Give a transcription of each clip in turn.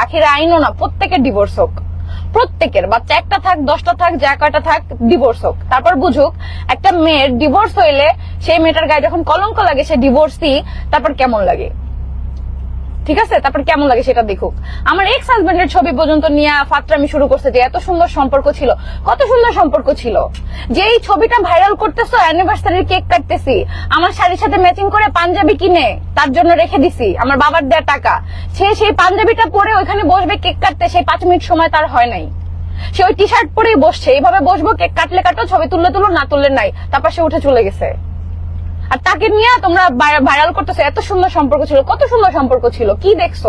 আখির আইনও না, প্রত্যেকের ডিভোর্স হোক। প্রত্যেকের, বাচ্চা একটা থাক, দশটা থাক, যা কয়টা থাক ডিভোর্স হোক। তারপর বুঝুক, একটা মেয়ের ডিভোর্স হইলে সেই মেয়েটার গায়ে যখন কলঙ্ক লাগে, সে ডিভোর্স দিই তারপর কেমন লাগে? ঠিক আছে? তারপর কেমন লাগে সেটা দেখুক। আমার এক্স হাজবেন্ডের ছবি পর্যন্ত নিয়ে ফাত্রামি শুরু করছে এত সুন্দর সম্পর্ক ছিল, কত সুন্দর সম্পর্ক ছিল। যে এই ছবিটা ভাইরাল করতেছো অ্যানিভার্সারির কেক কাটতেছি, আমার শাড়ির সাথে ম্যাচিং করে পাঞ্জাবি কিনে, তার জন্য রেখে দিছি, আমার বাবার দেয়া টাকা। সে সেই পাঞ্জাবিটা পরে ওইখানে বসবে কেক কাটতে, সেই পাঁচ মিনিট সময় তার হয় নাই। সে ওই টি শার্ট পরেই বসছে, এইভাবে বসবো কেক কাটলে কাটো, ছবি তুললে তুলো, না তুললে নাই। তারপর সে উঠে চলে গেছে। আর তাকে নিয়ে তোমরা ভাইরাল করতেছো, এত সুন্দর সম্পর্ক ছিল, কত সুন্দর সম্পর্ক ছিল, কি দেখছ?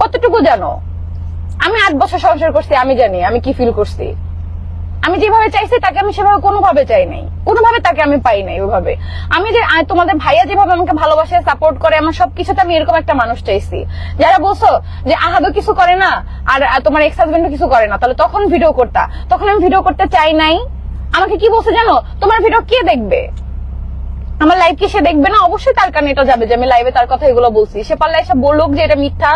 কতটুকু জানো? আমি আট বছর সংসার করছি, আমি জানি, আমি কি ফিল করছি। আমি যেভাবে চাইছি, তাকে আমি সেভাবে কোনোভাবে চাই নাই। কোনোভাবে তাকে আমি পাই নাই ওইভাবে আমি যে তোমাদের ভাইয়া যেভাবে আমাকে ভালোবাসে সাপোর্ট করে, আমার সবকিছুতে আমি এরকম একটা মানুষ চাইছি। যারা বলছো যে, আহাদও কিছু করে না, আর তোমার এক্স হাজবেন্ডও কিছু করে না, তাহলে তখন ভিডিও করতা। তখন আমি ভিডিও করতে চাই নাই। আমাকে কি বলছে জানো? তোমার ভিডিও কে দেখবে? আমার লাইভ কি সে দেখবে না? অবশ্যই তার কারণে এটা যাবে যে আমি লাইভে তার কথা এগুলো বলছি। সে পারলে এসে বলুক যে এটা মিথ্যা।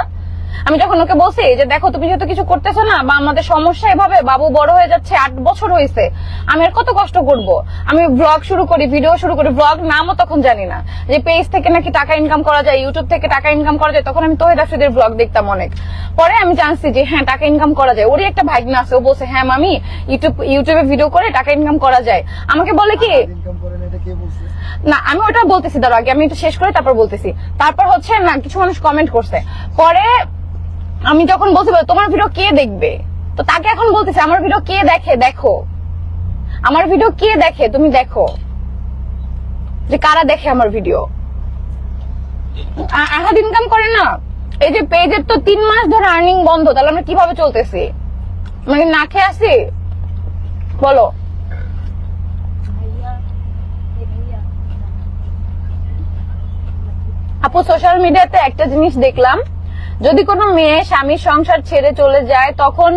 আমি যখন ওকে বলছি যে দেখো, তুমি যেহেতু কিছু করতেছো না, বা আমাদের সমস্যা এভাবে, বাবু বড় হয়ে যাচ্ছে, আট বছর হয়েছে, আমি আর কত কষ্ট করব? আমি ব্লগ শুরু করি ভিডিও শুরু করি ব্লগ নামও তখন জানি না। যে পেজ থেকে নাকি টাকা ইনকাম করা যায় ইউটিউব থেকে টাকা ইনকাম করা যায়, তখন আমি তোহেদ আফ্রিদের ব্লগ দেখতাম অনেক। পরে আমি জানছি যে হ্যাঁ টাকা ইনকাম করা যায়। ওরই একটা ভাগনা আছে, ও বলছে হ্যাঁ মামি ইউটিউব ইউটিউবে ভিডিও করে টাকা ইনকাম করা যায়। আমাকে বলে কি না আমি ওটা বলতেছি দাঁড়ো আগে আমি একটু শেষ করে তারপর বলতেছি। তারপর হচ্ছে না কিছু মানুষ কমেন্ট করছে। পরে আমি যখন বলছি বলে, তোমার ভিডিও কে দেখবে? তো তাকে এখন বলতেছি আমার ভিডিও কে দেখে? দেখো। আমার ভিডিও কে দেখে? তুমি দেখো। যে কারা দেখে আমার ভিডিও আহাদ ইনকাম করে না? এই যে পেজের তো তিন মাস ধরে আর্নিং বন্ধ তাহলে আমরা কীভাবে চলতেছি? মানে না খেয়ে আসি বলো। আপু সোশ্যাল মিডিয়াতে একটা জিনিস দেখলাম, যদি কোনো মেয়ে স্বামীর সংসার ছেড়ে চলে যায়, তখন